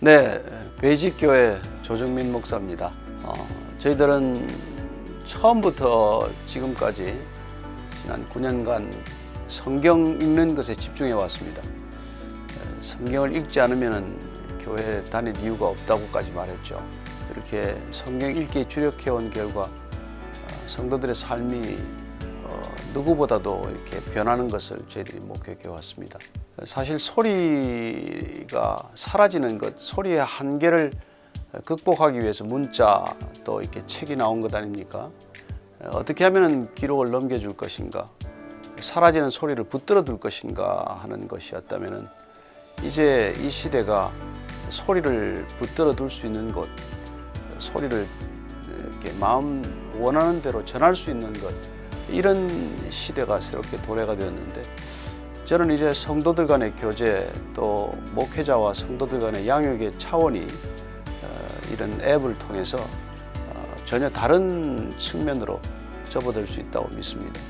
네, 베이직교회 조정민 목사입니다. 어, 저희들은 처음부터 지금까지 지난 9년간 성경 읽는 것에 집중해 왔습니다. 어, 성경을 읽지 않으면 교회 다닐 이유가 없다고까지 말했죠. 그렇게 성경 읽기에 주력해 온 결과 어, 성도들의 삶이 어, 누구보다도 이렇게 변하는 것을 저희들이 목격해 왔습니다. 사실 소리가 사라지는 것, 소리의 한계를 극복하기 위해서 문자 또 이렇게 책이 나온 것 아닙니까? 어떻게 하면 기록을 넘겨줄 것인가? 사라지는 소리를 붙들어 둘 것인가 하는 것이었다면 이제 이 시대가 소리를 붙들어 둘 수 있는 곳, 소리를 이렇게 마음 원하는 대로 전할 수 있는 것 이런 시대가 새롭게 도래가 되었는데 저는 이제 성도들 간의 교제 또 목회자와 성도들 간의 양육의 차원이 어, 이런 앱을 통해서 어, 전혀 다른 측면으로 접어들 수 있다고 믿습니다.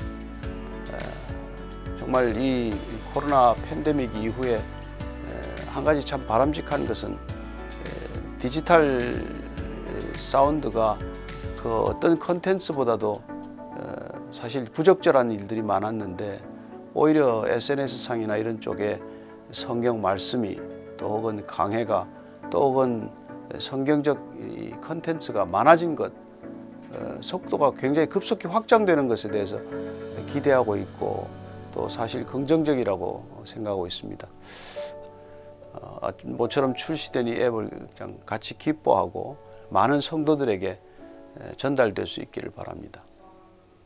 에, 정말 이 코로나 팬데믹 이후에 에, 한 가지 참 바람직한 것은 에, 디지털 사운드가 그 어떤 컨텐츠보다도 어, 사실 부적절한 일들이 많았는데 오히려 SNS 상이나 이런 쪽에 성경 말씀이 또 혹은 강해가 또 혹은 성경적 이 컨텐츠가 많아진 것 어, 속도가 굉장히 급속히 확장되는 것에 대해서 기대하고 있고 또 사실 긍정적이라고 생각하고 있습니다. 어, 모처럼 출시된 이 앱을 같이 기뻐하고 많은 성도들에게 에, 전달될 수 있기를 바랍니다.